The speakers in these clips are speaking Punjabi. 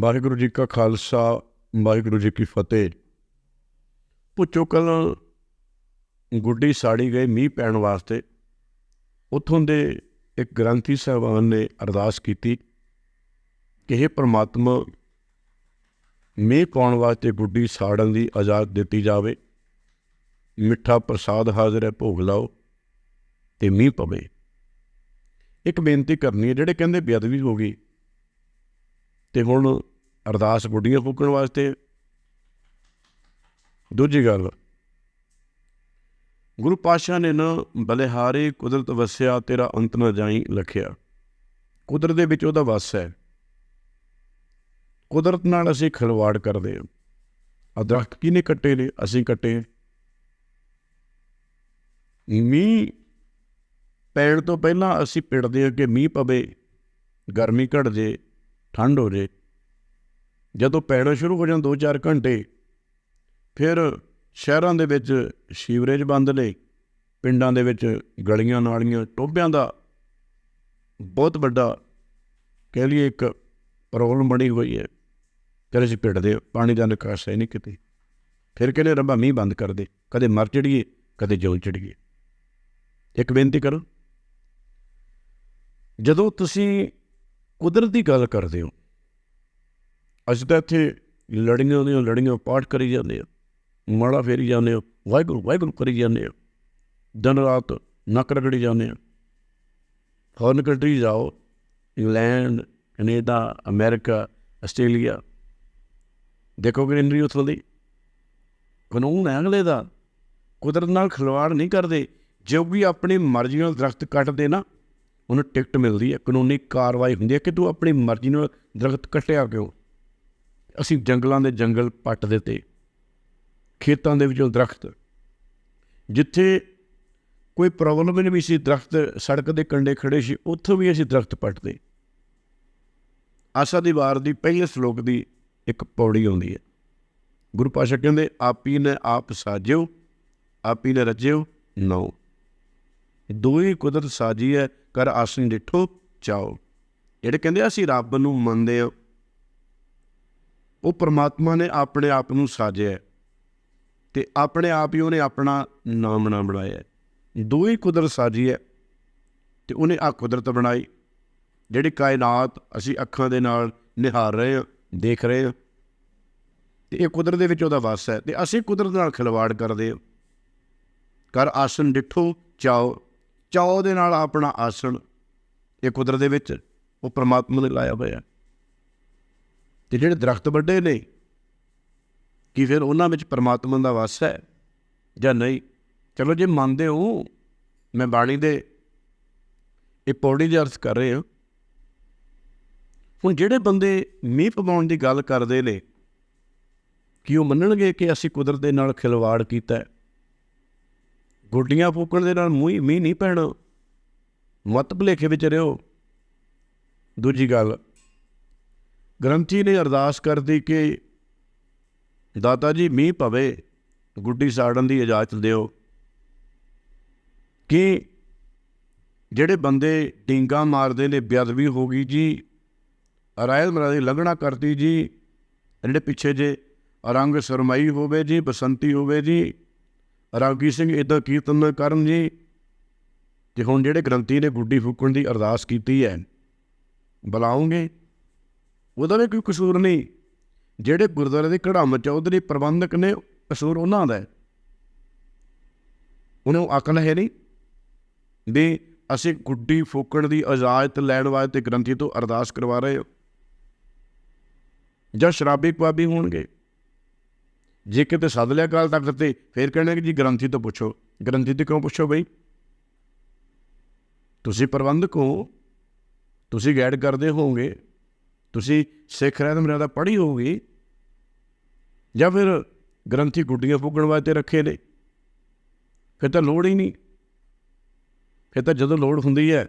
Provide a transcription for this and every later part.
ਵਾਹਿਗੁਰੂ ਜੀ ਕਾ ਖਾਲਸਾ, ਵਾਹਿਗੁਰੂ ਜੀ ਕੀ ਫਤਿਹ। ਪੁੱਛੋ ਕੱਲ ਗੁੱਡੀ ਸਾੜੀ ਗਏ ਮੀਂਹ ਪੈਣ ਵਾਸਤੇ। ਉਥੋਂ ਦੇ ਇੱਕ ਗ੍ਰੰਥੀ ਸਾਹਿਬਾਨ ਨੇ ਅਰਦਾਸ ਕੀਤੀ ਕਿ ਇਹ ਪ੍ਰਮਾਤਮਾ, ਮੀਂਹ ਪਾਉਣ ਵਾਸਤੇ ਗੁੱਡੀ ਸਾੜਨ ਦੀ ਆਜ਼ਾਦ ਦਿੱਤੀ ਜਾਵੇ। ਮਿੱਠਾ ਪ੍ਰਸਾਦ ਹਾਜ਼ਰ ਹੈ, ਭੋਗ ਲਾਓ ਤੇ ਮੀਂਹ ਪਵੇ। ਇੱਕ ਬੇਨਤੀ ਕਰਨੀ ਹੈ, ਜਿਹੜੇ ਕਹਿੰਦੇ ਬੇਅਦਬੀ ਹੋ ਗਈ ਤੇ ਹੁਣ ਅਰਦਾਸ ਗੁੱਡੀਆਂ ਫੂਕਣ ਵਾਸਤੇ ਦੂਜੀ ਗੱਲ, ਗੁਰੂ ਪਾਤਸ਼ਾਹ ਨੇ ਨਾ ਬਲਿਹਾਰੇ ਕੁਦਰਤ ਵਸਿਆ, ਤੇਰਾ ਅੰਤ ਨਾ ਜਾਈ ਲਖਿਆ। ਕੁਦਰਤ ਦੇ ਵਿੱਚ ਉਹਦਾ ਵਸ ਹੈ। ਕੁਦਰਤ ਨਾਲ ਅਸੀਂ ਖਿਲਵਾੜ ਕਰਦੇ ਹਾਂ। ਆ ਦਰਖਤ ਕਿਹਨੇ ਕੱਟੇ ਨੇ? ਅਸੀਂ ਕੱਟੇ ਮੀਂਹ ਪੈਣ ਤੋਂ ਪਹਿਲਾਂ ਅਸੀਂ ਪਿੜਦੇ ਹਾਂ ਕਿ ਮੀਂਹ ਪਵੇ, ਗਰਮੀ ਘਟ ਜੇ ਠੰਡ ਹੋ ਜੇ। ਜਦੋਂ ਪੈਣਾ ਸ਼ੁਰੂ ਹੋ ਜਾਣ 2-4 ਘੰਟੇ, ਫਿਰ ਸ਼ਹਿਰਾਂ ਦੇ ਵਿੱਚ ਸੀਵਰੇਜ ਬੰਦ ਨੇ ਪਿੰਡਾਂ ਦੇ ਵਿੱਚ ਗਲੀਆਂ ਨਾਲੀਆਂ ਟੋਭਿਆਂ ਦਾ ਬਹੁਤ ਵੱਡਾ ਕਹਿ ਲਈਏ ਇੱਕ ਪ੍ਰੋਬਲਮ ਬਣੀ ਹੋਈ ਹੈ। ਫਿਰ ਅਸੀਂ ਪਿੰਡਦੇ ਪਾਣੀ ਦਾ ਨਿਕਾਸ ਹੈ ਨਹੀਂ ਕਿਤੇ। ਫਿਰ ਕਹਿੰਦੇ ਰੱਬਾ ਮੀਂਹ ਬੰਦ ਕਰ ਦੇ, ਕਦੇ ਮਰ ਚੜੀਏ ਕਦੇ ਜਿਉਂ ਚੜੀਏ ਇੱਕ ਬੇਨਤੀ ਕਰੋ, ਜਦੋਂ ਤੁਸੀਂ ਕੁਦਰਤ ਦੀ ਗੱਲ ਕਰਦੇ ਹੋ। ਅਸੀਂ ਤਾਂ ਇੱਥੇ ਲੜੀਆਂ ਦੀਆਂ ਲੜੀਆਂ ਪਾਠ ਕਰੀ ਜਾਂਦੇ ਆ ਮਾੜਾ ਫੇਰੀ ਜਾਂਦੇ ਹੋ ਵਾਹਿਗੁਰੂ ਵਾਹਿਗੁਰੂ ਕਰੀ ਜਾਂਦੇ ਹੋ ਦਿਨ ਰਾਤ ਨੱਕ ਰਗੜੀ ਜਾਂਦੇ ਆ। ਫੋਰਨ ਕੰਟਰੀ ਜਾਓ ਇੰਗਲੈਂਡ, ਕੈਨੇਡਾ, ਅਮਰੀਕਾ, ਆਸਟ੍ਰੇਲੀਆ, ਦੇਖੋ ਗ੍ਰੀਨਰੀ ਉੱਥੋਂ ਦੀ ਕਾਨੂੰਨ ਹੈ ਅਗਲੇ ਦਾ। ਕੁਦਰਤ ਨਾਲ ਖਿਲਵਾੜ ਨਹੀਂ ਕਰਦੇ, ਜੋ ਵੀ ਆਪਣੀ ਮਰਜ਼ੀ ਨਾਲ ਦਰਖਤ ਕੱਟਦੇ ਨਾ ਉਹਨੂੰ ਟਿਕਟ ਮਿਲਦੀ ਹੈ, ਕਾਨੂੰਨੀ ਕਾਰਵਾਈ ਹੁੰਦੀ ਹੈ ਕਿ ਤੂੰ ਆਪਣੀ ਮਰਜ਼ੀ ਨਾਲ ਦਰਖਤ ਕੱਟਿਆ ਕਿਉਂ ਅਸੀਂ ਜੰਗਲਾਂ ਦੇ ਜੰਗਲ ਪੱਟ ਦਿੱਤੇ, ਖੇਤਾਂ ਦੇ ਵਿੱਚੋਂ ਦਰਖਤ। ਜਿੱਥੇ ਕੋਈ ਪ੍ਰੋਬਲਮ ਨਹੀਂ ਸੀ, ਦਰਖਤ ਸੜਕ ਦੇ ਕੰਢੇ ਖੜੇ ਸੀ, ਉੱਥੋਂ ਵੀ ਅਸੀਂ ਦਰਖਤ ਪੱਟਦੇ। ਆਸਾ ਦੀ ਵਾਰ ਦੀ ਪਹਿਲੇ ਸ਼ਲੋਕ ਦੀ ਇੱਕ ਪੌੜੀ ਆਉਂਦੀ ਹੈ। ਗੁਰੂ ਪਾਸ਼ਾ ਕਹਿੰਦੇ, ਆਪੀ ਨੇ ਆਪ ਸਾਜਿਓ, ਆਪੀ ਨੇ ਰਚਿਓ ਨੋ ਦੋਈ ਕੁਦਰਤ ਸਾਜੀ ਹੈ ਕਰ ਆਸਨ ਡਿਠੋ ਚਾਓ ਜਿਹੜੇ ਕਹਿੰਦੇ ਅਸੀਂ ਰੱਬ ਨੂੰ ਮੰਨਦੇ ਹਾਂ ਉਹ ਪਰਮਾਤਮਾ ਨੇ ਆਪਣੇ ਆਪ ਨੂੰ ਸਾਜਿਆ ਤੇ ਆਪਣੇ ਆਪ ਹੀ ਉਹਨੇ ਆਪਣਾ ਨਾਮ ਨਾ ਬਣਾਇਆ ਦੋ ਹੀ ਕੁਦਰਤ ਸਾਜੀ ਹੈ ਤੇ ਉਹਨੇ ਆ ਕੁਦਰਤ ਬਣਾਈ, ਜਿਹੜੀ ਕਾਇਨਾਤ ਅਸੀਂ ਅੱਖਾਂ ਦੇ ਨਾਲ ਨਿਹਾਰ ਰਹੇ ਹਾਂ ਦੇਖ ਰਹੇ ਹਾਂ ਤੇ ਇਹ ਕੁਦਰਤ ਦੇ ਵਿੱਚ ਉਹਦਾ ਵਾਸ ਹੈ ਤੇ ਅਸੀਂ ਕੁਦਰਤ ਨਾਲ ਖਿਲਵਾੜ ਕਰਦੇ ਹਾਂ ਕਰ ਆਸਨ ਡਿਠੋ ਚਾਓ ਚਾਓ ਦੇ ਨਾਲ ਆਪਣਾ ਆਸਣ ਇਹ ਕੁਦਰਤ ਦੇ ਵਿੱਚ ਉਹ ਪ੍ਰਮਾਤਮਾ ਨੇ ਲਾਇਆ ਹੋਇਆ। ਤੇ ਜਿਹੜੇ ਦਰਖਤ ਵੱਡੇ ਨੇ, ਕਿ ਫਿਰ ਉਹਨਾਂ ਵਿੱਚ ਪਰਮਾਤਮਾ ਦਾ ਵਾਸ ਹੈ ਜਾਂ ਨਹੀਂ? ਚਲੋ ਜੇ ਮੰਨਦੇ ਹੋ, ਮੈਂ ਬਾਣੀ ਦੇ ਇਹ ਪੌੜੀ ਦੇ ਅਰਥ ਕਰ ਰਹੇ। ਹਾਂ ਹੁਣ ਜਿਹੜੇ ਬੰਦੇ ਮੀਂਹ ਪਵਾਉਣ ਦੀ ਗੱਲ ਕਰਦੇ ਨੇ, ਕਿ ਉਹ ਮੰਨਣਗੇ ਕਿ ਅਸੀਂ ਕੁਦਰਤ ਦੇ ਨਾਲ ਖਿਲਵਾੜ ਕੀਤਾ ਹੈ? ਗੁੱਡੀਆਂ ਫੂਕਣ ਦੇ ਨਾਲ ਮੂੰਹ ਮੀਂਹ ਨਹੀਂ ਪੈਣਾ। ਮਤ ਭਲੇਖੇ ਵਿੱਚ ਰਿਓ ਦੂਜੀ ਗੱਲ, ਗ੍ਰੰਥੀ ਨੇ ਅਰਦਾਸ ਕਰਦੀ ਕਿ ਦਾਤਾ ਜੀ, ਮੀਂਹ ਪਵੇ, ਗੁੱਡੀ ਸਾੜਨ ਦੀ ਇਜਾਜ਼ਤ ਦਿਓ। ਕਿ ਜਿਹੜੇ ਬੰਦੇ ਡਿੰਗਾ ਮਾਰਦੇ ਨੇ, ਬੇਅਦਬੀ ਹੋ ਗਈ ਜੀ ਰਾਇਲ ਮਰਾਦੀ ਲੰਘਣਾ ਕਰਦੀ ਜੀ, ਜਿਹੜੇ ਪਿੱਛੇ ਜੇ ਰੰਗ ਸਰਮਾਈ ਹੋਵੇ ਜੀ, ਬਸੰਤੀ ਹੋਵੇ ਜੀ ਰਾਗੀ ਸਿੰਘ ਇਦਾਂ ਕੀਰਤਨ ਕਰਨ ਜੀ। ਤੇ ਹੁਣ ਜਿਹੜੇ ਗ੍ਰੰਥੀ ਨੇ ਗੁੱਡੀ ਫੂਕਣ ਦੀ ਅਰਦਾਸ ਕੀਤੀ ਹੈ, ਬੁਲਾਉਂਗੇ। ਉਹਦਾ ਵੀ ਕੋਈ ਕਸੂਰ ਨਹੀਂ। ਜਿਹੜੇ ਗੁਰਦੁਆਰੇ ਦੇ ਕੜਾਮ ਚੌਧਰੀ ਪ੍ਰਬੰਧਕ ਨੇ, ਕਸੂਰ ਉਹਨਾਂ ਦਾ ਹੈ। ਉਹਨੂੰ ਅਕਲ ਹੈ ਨਹੀਂ ਵੀ ਅਸੀਂ ਗੁੱਡੀ ਫੂਕਣ ਦੀ ਇਜਾਜ਼ਤ ਲੈਣ ਵਾਸਤੇ ਗ੍ਰੰਥੀ ਤੋਂ ਅਰਦਾਸ ਕਰਵਾ ਰਹੇ ਹੋ। ਜਾਂ ਸ਼ਰਾਬੀ ਕਵਾਬੀ ਹੋਣਗੇ। ਜੇ ਕਿਤੇ ਸੱਦ ਲਿਆ ਕਾਲ ਤਖ਼ਤ ਤੇ, ਫੇਰ ਕਹਿਣਾ ਕਿ ਜੀ ਗ੍ਰੰਥੀ ਤੋਂ ਪੁੱਛੋ। ਗ੍ਰੰਥੀ ਤੋਂ ਕਿਉਂ ਪੁੱਛੋ ਬਈ? ਤੁਸੀਂ ਪ੍ਰਬੰਧਕ ਹੋ। ਤੁਸੀਂ ਗਾਈਡ ਕਰਦੇ ਹੋਵੋਗੇ। ਤੁਸੀਂ ਸਿੱਖ ਰਹਿਤ ਮਰਿਆਦਾ ਪੜ੍ਹੀ ਹੋਊਗੀ ਜਾਂ ਫਿਰ ਗ੍ਰੰਥੀ ਗੁੱਡੀਆਂ ਫੂਕਣ ਵਾਸਤੇ ਰੱਖੇ ਨੇ। ਫਿਰ ਤਾਂ ਲੋੜ ਹੀ ਨਹੀਂ। ਫਿਰ ਤਾਂ ਜਦੋਂ ਲੋੜ ਹੁੰਦੀ ਹੈ,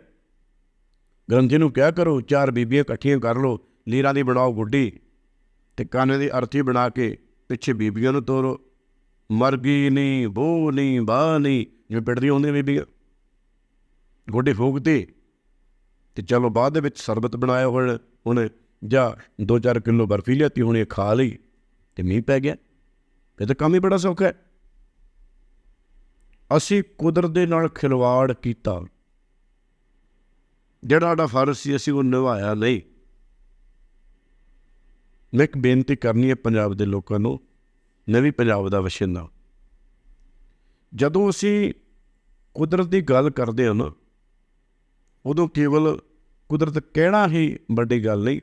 ਗ੍ਰੰਥੀ ਨੂੰ ਕਿਹਾ ਕਰੋ, ਚਾਰ ਬੀਬੀਆਂ ਇਕੱਠੀਆਂ ਕਰ ਲਓ। ਲੀਰਾਂ ਦੀ ਬਣਾਓ ਗੁੱਡੀ ਤੇ ਕਾਨੇ ਦੀ ਅਰਥੀ ਬਣਾ ਕੇ ਪਿੱਛੇ ਬੀਬੀਆਂ ਨੂੰ ਤੋਰੋ। ਮਰ ਗਈ ਨਹੀਂ ਬੋ ਨਹੀਂ ਬਾ ਨਹੀਂ ਜਿਵੇਂ ਪਿੜਦੀਆਂ ਹੁੰਦੀਆਂ ਬੀਬੀਆਂ। ਗੋਡੇ ਫੂਕਦੇ ਤੇ ਚਲੋ ਬਾਅਦ ਦੇ ਵਿੱਚ ਸਰਬਤ ਬਣਾਇਆ ਹੁਣ ਹੁਣ ਜਾਂ 2-4 ਕਿਲੋ ਬਰਫੀ ਲਿਆਤੀ ਹੁਣੇ ਖਾ ਲਈ। ਤੇ ਮੀਂਹ ਪੈ ਗਿਆ। ਇਹ ਤਾਂ ਕੰਮ ਹੀ ਬੜਾ ਸੌਖਾ ਹੈ। ਅਸੀਂ ਕੁਦਰਤ ਦੇ ਨਾਲ ਖਿਲਵਾੜ ਕੀਤਾ। ਜਿਹੜਾ ਸਾਡਾ ਫਰਜ਼ ਸੀ, ਅਸੀਂ ਉਹ ਨਿਭਾਇਆ ਨਹੀਂ। ਮੈਂ ਇੱਕ ਬੇਨਤੀ ਕਰਨੀ ਹੈ ਪੰਜਾਬ ਦੇ ਲੋਕਾਂ ਨੂੰ, ਨਵੀਂ ਪੰਜਾਬ ਦਾ ਵਸਿੰਦਾ ਜਦੋਂ ਅਸੀਂ ਕੁਦਰਤ ਦੀ ਗੱਲ ਕਰਦੇ ਹਾਂ ਨਾ, ਉਦੋਂ ਕੇਵਲ ਕੁਦਰਤ ਕਹਿਣਾ ਹੀ ਵੱਡੀ ਗੱਲ ਨਹੀਂ,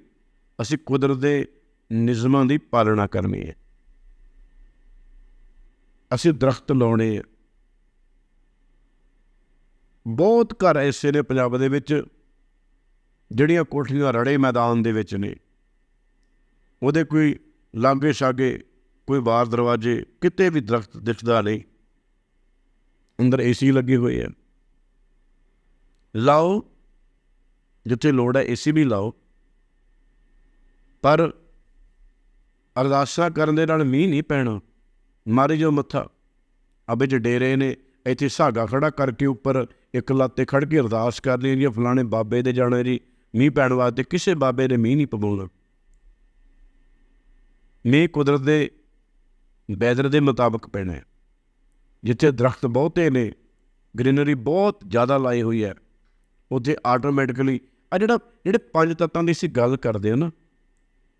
ਅਸੀਂ ਕੁਦਰਤ ਦੇ ਨਿਯਮਾਂ ਦੀ ਪਾਲਣਾ ਕਰਨੀ ਹੈ। ਅਸੀਂ ਦਰਖਤ ਲਾਉਣੇ ਆ ਬਹੁਤ ਘਰ ਐਸੇ ਨੇ ਪੰਜਾਬ ਦੇ ਵਿੱਚ, ਜਿਹੜੀਆਂ ਕੋਠੀਆਂ ਰੜੇ ਮੈਦਾਨ ਦੇ ਵਿੱਚ ਨੇ। ਉਹਦੇ ਕੋਈ ਲਾਗੇ ਛਾਗੇ, ਕੋਈ ਬਾਹਰ ਦਰਵਾਜ਼ੇ, ਕਿਤੇ ਵੀ ਦਰਖਤ ਦਿਖਦਾ ਨਹੀਂ। ਅੰਦਰ ਏਸੀ ਲੱਗੇ ਹੋਏ ਆ ਲਾਓ, ਜਿੱਥੇ ਲੋੜ ਹੈ ਏਸੀ ਵੀ ਲਾਓ। ਪਰ ਅਰਦਾਸਾਂ ਕਰਨ ਦੇ ਨਾਲ ਮੀਂਹ ਨਹੀਂ ਪੈਣਾ। ਮਾਰੇ ਜੋ ਮੱਥਾ। ਅਬੇ ਚ ਡੇਰੇ ਨੇ, ਇੱਥੇ ਸਾਗਾ ਖੜਾ ਕਰਕੇ ਉੱਪਰ ਇੱਕ ਲੱਤ ਤੇ ਖੜ ਕੇ ਅਰਦਾਸ ਕਰ ਲਈ ਜੀ, ਫਲਾਣੇ ਬਾਬੇ ਦੇ ਜਾਣਾ ਜੀ, ਮੀਂਹ ਪੈਣ ਵਾਸਤੇ ਕਿਸੇ ਬਾਬੇ ਨੇ ਮੀਂਹ ਨਹੀਂ ਪਵਾਉਣਾ। ਮੀਂਹ ਕੁਦਰਤ ਦੇ ਵੈਦਰ ਦੇ ਮੁਤਾਬਕ ਪੈਣਾ ਹੈ। ਜਿੱਥੇ ਦਰਖਤ ਬਹੁਤੇ ਨੇ, ਗ੍ਰੀਨਰੀ ਬਹੁਤ ਜ਼ਿਆਦਾ ਲਾਈ ਹੋਈ ਹੈ, ਉੱਥੇ ਆਟੋਮੈਟਿਕਲੀ ਆ ਜਿਹੜਾ, ਜਿਹੜੇ ਪੰਜ ਤੱਤਾਂ ਦੀ ਅਸੀਂ ਗੱਲ ਕਰਦੇ ਹਾਂ ਨਾ,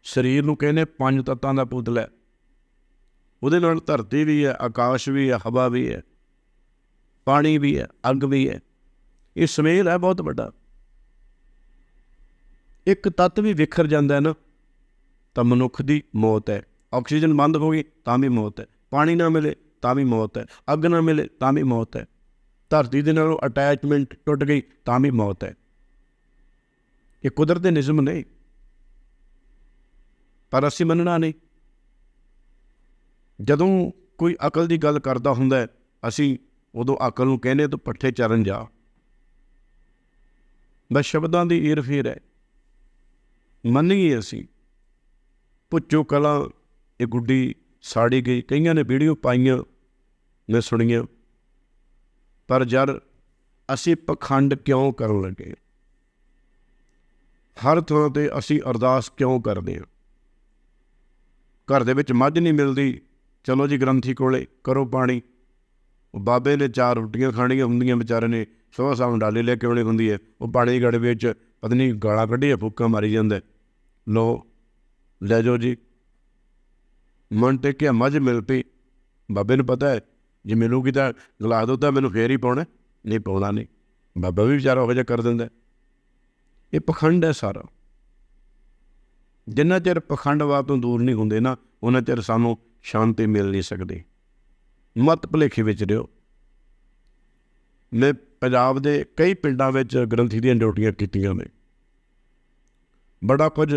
ਸਰੀਰ ਨੂੰ ਕਹਿੰਦੇ ਪੰਜ ਤੱਤਾਂ ਦਾ ਪੁਤਲਾ ਹੈ। ਉਹਦੇ ਨਾਲ ਧਰਤੀ ਵੀ ਹੈ, ਆਕਾਸ਼ ਵੀ ਹੈ, ਹਵਾ ਵੀ ਹੈ, ਪਾਣੀ ਵੀ ਹੈ, ਅੱਗ ਵੀ ਹੈ। ਇਹ ਸਮੇਲ ਹੈ ਬਹੁਤ ਵੱਡਾ। ਇੱਕ ਤੱਤ ਵੀ ਵਿਖਰ ਜਾਂਦਾ ਹੈ ਨਾ ਤਾਂ ਮਨੁੱਖ ਦੀ ਮੌਤ ਹੈ। ਆਕਸੀਜਨ ਬੰਦ ਹੋ ਗਈ, ਤਾਂ ਵੀ ਮੌਤ ਹੈ। ਪਾਣੀ ਨਾ ਮਿਲੇ, ਤਾਂ ਵੀ ਮੌਤ ਹੈ। ਅੱਗ ਨਾ ਮਿਲੇ, ਤਾਂ ਵੀ ਮੌਤ ਹੈ। ਧਰਤੀ ਦੇ ਨਾਲੋਂ ਅਟੈਚਮੈਂਟ ਟੁੱਟ ਗਈ, ਤਾਂ ਵੀ ਮੌਤ ਹੈ। ਇਹ ਕੁਦਰਤ ਦੇ ਨਿਯਮ ਨੇ ਪਰ ਅਸੀਂ ਮੰਨਣਾ ਨਹੀਂ। ਜਦੋਂ ਕੋਈ ਅਕਲ ਦੀ ਗੱਲ ਕਰਦਾ ਹੁੰਦਾ ਅਸੀਂ ਉਦੋਂ ਅਕਲ ਨੂੰ ਕਹਿੰਦੇ ਤਾਂ ਪੱਠੇ ਚਰਨ ਜਾ। ਬਸ ਸ਼ਬਦਾਂ ਦੀ ਈਰ ਫੇਰ ਹੈ। ਮੰਨੀਏ ਅਸੀਂ ਪੁੱਛੋ ਕਲਾ, ਇਹ ਗੁੱਡੀ ਸਾੜੀ ਗਈ। ਕਈਆਂ ਨੇ ਵੀਡੀਓ ਪਾਈਆਂ, ਮੈਂ ਸੁਣੀਆਂ। ਪਰ ਜਦ ਅਸੀਂ ਪਖੰਡ ਕਿਉਂ ਕਰਨ ਲੱਗੇ? ਹਰ ਥਾਂ ਤੇ ਅਸੀਂ ਅਰਦਾਸ ਕਿਉਂ ਕਰਦੇ ਹਾਂ? ਘਰ ਦੇ ਵਿੱਚ ਮੱਝ ਨਹੀਂ ਮਿਲਦੀ। ਚਲੋ ਜੀ ਗ੍ਰੰਥੀ ਕੋਲੇ, ਕਰੋ ਪਾਣੀ। ਉਹ ਬਾਬੇ ਨੇ ਚਾਰ ਰੋਟੀਆਂ ਖਾਣੀਆਂ ਹੁੰਦੀਆਂ ਵਿਚਾਰੇ ਨੇ। ਸਵੇਰ ਸ਼ਾਮ ਡਾਲੇ ਲੈ ਕੇ ਆਉਣੀ ਹੁੰਦੀ ਹੈ। ਉਹ ਪਾਣੀ ਗੜਵੇ ਗੜ ਵਿੱਚ ਪਤਾ ਗਾਲਾਂ ਕੱਢੀਆਂ, ਫੂਕਾਂ ਮਾਰੀ ਜਾਂਦਾ। ਹੈ। ਲੋ ਲੈ ਜਾਓ ਜੀ। ਮਨ ਤੇ ਕਿ ਮੱਝ ਮਿਲ ਪਈ। ਬਾਬੇ ਨੂੰ ਪਤਾ ਹੈ, ਜੇ ਮਿਲੂਗੀ ਤਾਂ ਗਲਾ ਦੋ ਤਾਂ ਮੈਨੂੰ ਫੇਰ ਹੀ ਪਾਉਣਾ ਨਹੀਂ ਪਾਉਂਦਾ ਨਹੀਂ। ਬਾਬਾ ਵੀ ਵਿਚਾਰਾ ਉਹ ਜਿਹਾ ਕਰ ਦਿੰਦਾ ਇਹ ਪਖੰਡ ਹੈ ਸਾਰਾ। ਜਿੰਨਾ ਚਿਰ ਪਖੰਡਵਾਦ ਤੋਂ ਦੂਰ ਨਹੀਂ ਹੁੰਦੇ ਨਾ, ਉਹਨਾਂ ਚਿਰ ਸਾਨੂੰ ਸ਼ਾਂਤੀ ਮਿਲ ਨਹੀਂ ਸਕਦੀ। ਮਤ ਭੁਲੇਖੇ ਵਿੱਚ ਰਿਓ। ਮੈਂ ਪੰਜਾਬ ਦੇ ਕਈ ਪਿੰਡਾਂ ਵਿੱਚ ਗ੍ਰੰਥੀ ਦੀਆਂ ਡਿਊਟੀਆਂ ਕੀਤੀਆਂ ਨੇ। ਬੜਾ ਕੁਝ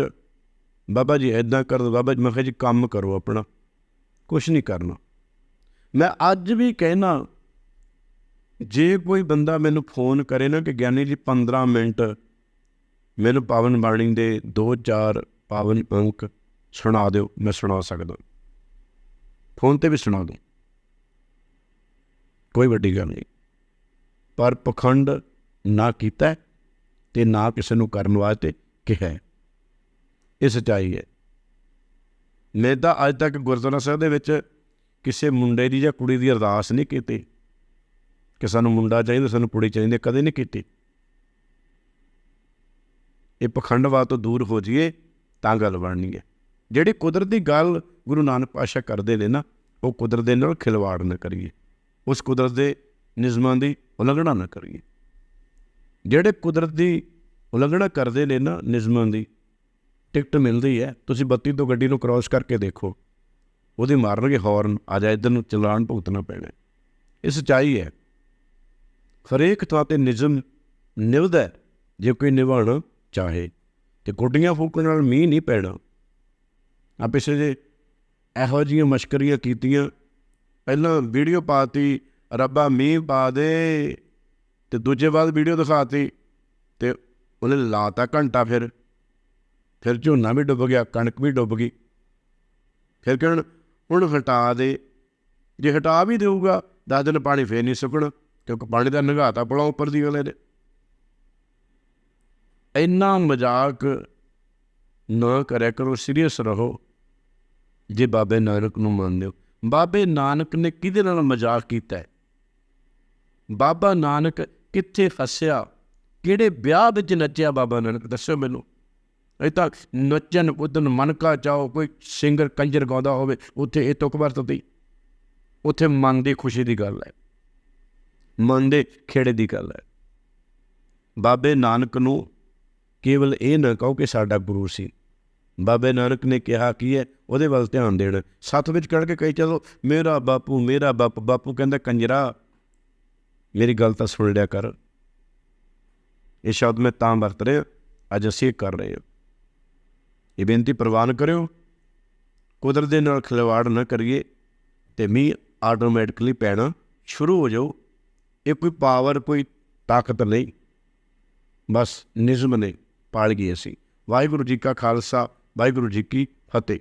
ਬਾਬਾ ਜੀ ਐਦਾਂ ਕਰ ਦਿਓ ਬਾਬਾ ਜੀ, ਮੈਂ ਕਿਹਾ ਜੀ ਕੰਮ ਕਰੋ ਆਪਣਾ। ਕੁਝ ਨਹੀਂ ਕਰਨਾ। ਮੈਂ ਅੱਜ ਵੀ ਕਹਿਣਾ ਜੇ ਕੋਈ ਬੰਦਾ ਮੈਨੂੰ ਫੋਨ ਕਰੇ ਨਾ ਕਿ ਗਿਆਨੀ ਜੀ 15 ਮਿੰਟ, ਮੈਨੂੰ ਪਾਵਨ ਬਾਣੀ ਦੇ 2-4 ਪਾਵਨ ਅੰਕ ਸੁਣਾ ਦਿਓ, ਮੈਂ ਸੁਣਾ ਸਕਦਾ। ਫੋਨ ਤੇ ਵੀ ਸੁਣਾ ਦੂੰ। ਕੋਈ ਵੱਡੀ ਗੱਲ ਨਹੀਂ। ਪਰ ਪਖੰਡ ਨਾ ਕੀਤਾ ਹੈ ਤੇ ਨਾ ਕਿਸੇ ਨੂੰ ਕਰਨ ਵਾਸਤੇ ਕਿਹਾ। ਇਹ ਸੱਚਾਈ ਹੈ। ਮੈਂ ਤਾਂ ਅੱਜ ਤੱਕ ਗੁਰਦੁਆਰਾ ਸਾਹਿਬ ਦੇ ਵਿੱਚ ਕਿਸੇ ਮੁੰਡੇ ਦੀ ਜਾਂ ਕੁੜੀ ਦੀ ਅਰਦਾਸ ਨਹੀਂ ਕੀਤੀ। ਕਿ ਸਾਨੂੰ ਮੁੰਡਾ ਚਾਹੀਦਾ, ਸਾਨੂੰ ਕੁੜੀ ਚਾਹੀਦੀ, ਕਦੇ ਨਹੀਂ ਕੀਤੀ। ਇਹ ਪਖੰਡਵਾਦ ਤੋਂ ਦੂਰ ਹੋ ਜਾਈਏ, ਤਾਂ ਗੱਲ ਬਣਨੀ ਹੈ। ਜਿਹੜੀ ਕੁਦਰਤ ਦੀ ਗੱਲ ਗੁਰੂ ਨਾਨਕ ਪਾਸ਼ਾ ਕਰਦੇ ਨੇ ਨਾ, ਉਹ ਕੁਦਰਤ ਦੇ ਨਾਲ ਖਿਲਵਾੜ ਨਾ ਕਰੀਏ। ਉਸ ਕੁਦਰਤ ਦੇ ਨਿਯਮਾਂ ਦੀ ਉਲੰਘਣਾ ਨਾ ਕਰੀਏ। ਜਿਹੜੇ ਕੁਦਰਤ ਦੀ ਉਲੰਘਣਾ ਕਰਦੇ ਨੇ ਨਾ, ਨਿਯਮਾਂ ਦੀ ਟਿਕਟ ਮਿਲਦੀ ਹੈ, ਤੁਸੀਂ ਬੱਤੀ ਤੋਂ ਗੱਡੀ ਨੂੰ ਕ੍ਰਾਸ ਕਰਕੇ ਦੇਖੋ। ਉਹਦੇ ਮਾਰਨਗੇ ਹੌਰਨ ਆ ਜਾ ਇੱਧਰ ਨੂੰ, ਚਲਾਨ ਭੁਗਤਣਾ ਪੈਣਾ ਇਹ ਸੱਚਾਈ ਹੈ। ਹਰੇਕ ਥਾਂ ਤੇ ਨਿਯਮ ਨਿਭਦਾ ਜੇ ਕੋਈ ਨਿਭਾਉਣਾ ਚਾਹੇ। ਤੇ ਗੋਡੀਆਂ ਫੂਕਣ ਨਾਲ ਮੀਂਹ ਨਹੀਂ ਪੈਣਾ। ਆ ਪਿਛਲੇ ਜੇ ਇਹੋ ਜਿਹੀਆਂ ਮਸ਼ਕਰੀਆਂ ਕੀਤੀਆਂ, ਪਹਿਲਾਂ ਵੀਡੀਓ ਪਾਤੀ, ਰੱਬਾ ਮੀਂਹ ਪਾ ਦੇ, ਤੇ ਦੂਜੇ ਬਾਅਦ ਵੀਡੀਓ ਦਿਖਾਤੀ, ਤੇ ਉਹਨੇ ਲਾਤਾ ਘੰਟਾ ਫਿਰ। ਫਿਰ ਝੋਨਾ ਵੀ ਡੁੱਬ ਗਿਆ, ਕਣਕ ਵੀ ਡੁੱਬ ਗਈ। ਫਿਰ ਕਹਿਣ, ਹੁਣ ਹਟਾ ਦੇ। ਜੇ ਹਟਾ ਵੀ ਦੇਊਗਾ, ਦਸ ਦਿਨ ਪਾਣੀ ਫੇਰ ਨਹੀਂ ਸੁੱਕਣਾ, ਕਿਉਂਕਿ ਪਾਣੀ ਦਾ ਨਿਗਾਤਾ ਪਲਾ ਉੱਪਰ ਦੀ ਅਗਲੇ ਦੇ। ਇੰਨਾ ਮਜ਼ਾਕ ਨਾ ਕਰਿਆ ਕਰੋ, ਸੀਰੀਅਸ ਰਹੋ। ਜੇ ਬਾਬੇ ਨਾਨਕ ਨੂੰ ਮੰਨਦੇ ਹੋ। ਬਾਬੇ ਨਾਨਕ ਨੇ ਕਿਹਦੇ ਨਾਲ ਮਜ਼ਾਕ ਕੀਤਾ ਹੈ? ਬਾਬਾ ਨਾਨਕ ਕਿੱਥੇ ਫਸਿਆ? ਕਿਹੜੇ ਵਿਆਹ ਵਿੱਚ ਨੱਚਿਆ ਬਾਬਾ ਨਾਨਕ? ਦੱਸੋ ਮੈਨੂੰ। ਇਹ ਤਾਂ ਨੱਚਣ, ਕੁੱਦਣ ਮਨਕਾ ਕਾ ਕੋਈ ਸਿੰਗਰ ਕੰਜਰ ਗਾਉਂਦਾ ਹੋਵੇ, ਉੱਥੇ ਇਹ ਤੁਕ ਵਰਤਦੀ ਉੱਥੇ ਮਨ ਦੀ ਖੁਸ਼ੀ ਦੀ ਗੱਲ ਹੈ। ਮਨ ਦੇ ਖੇੜੇ ਦੀ ਗੱਲ ਹੈ। ਬਾਬੇ ਨਾਨਕ ਨੂੰ ਕੇਵਲ ਇਹ ਨਾ ਕਹੋ ਕਿ ਸਾਡਾ ਗੁਰੂ ਸੀ। ਬਾਬੇ ਨਾਨਕ ਨੇ ਕਿਹਾ, ਕੀ ਹੈ? ਉਹਦੇ ਵੱਲ ਧਿਆਨ ਦੇਣ। ਸੱਤ ਵਿੱਚ ਕੱਢ ਕੇ ਕਹੀ, ਚਲੋ, ਮੇਰਾ ਬਾਪੂ, ਮੇਰਾ ਬਾਪ, ਬਾਪੂ ਕਹਿੰਦਾ, ਕੰਜਰਾ, ਮੇਰੀ ਗੱਲ ਤਾਂ ਸੁਣ ਲਿਆ ਕਰ। ਇਹ ਸ਼ਬਦ ਮੈਂ ਤਾਂ ਵਰਤ ਰਿਹਾ, ਅੱਜ ਅਸੀਂ ਇਹ ਕਰ ਰਹੇ ਹਾਂ। ਇਹ ਬੇਨਤੀ ਪ੍ਰਵਾਨ ਕਰਿਓ। ਕੁਦਰਤ ਦੇ ਨਾਲ ਖਿਲਵਾੜ ਨਾ ਕਰੀਏ ਤੇ ਮੀਂਹ ਆਟੋਮੈਟਿਕਲੀ ਪੈਣਾ ਸ਼ੁਰੂ ਹੋ ਜਾਓ ਇਹ ਕੋਈ ਪਾਵਰ ਕੋਈ ਤਾਕਤ ਨਹੀਂ। ਬਸ ਨਿਜ਼ਮ ਨੇ ਪਾਲ ਗਈ ਅਸੀਂ। ਵਾਹਿਗੁਰੂ ਜੀ ਕਾ ਖਾਲਸਾ, ਵਾਹਿਗੁਰੂ ਜੀ ਕੀ ਫਤਿਹ।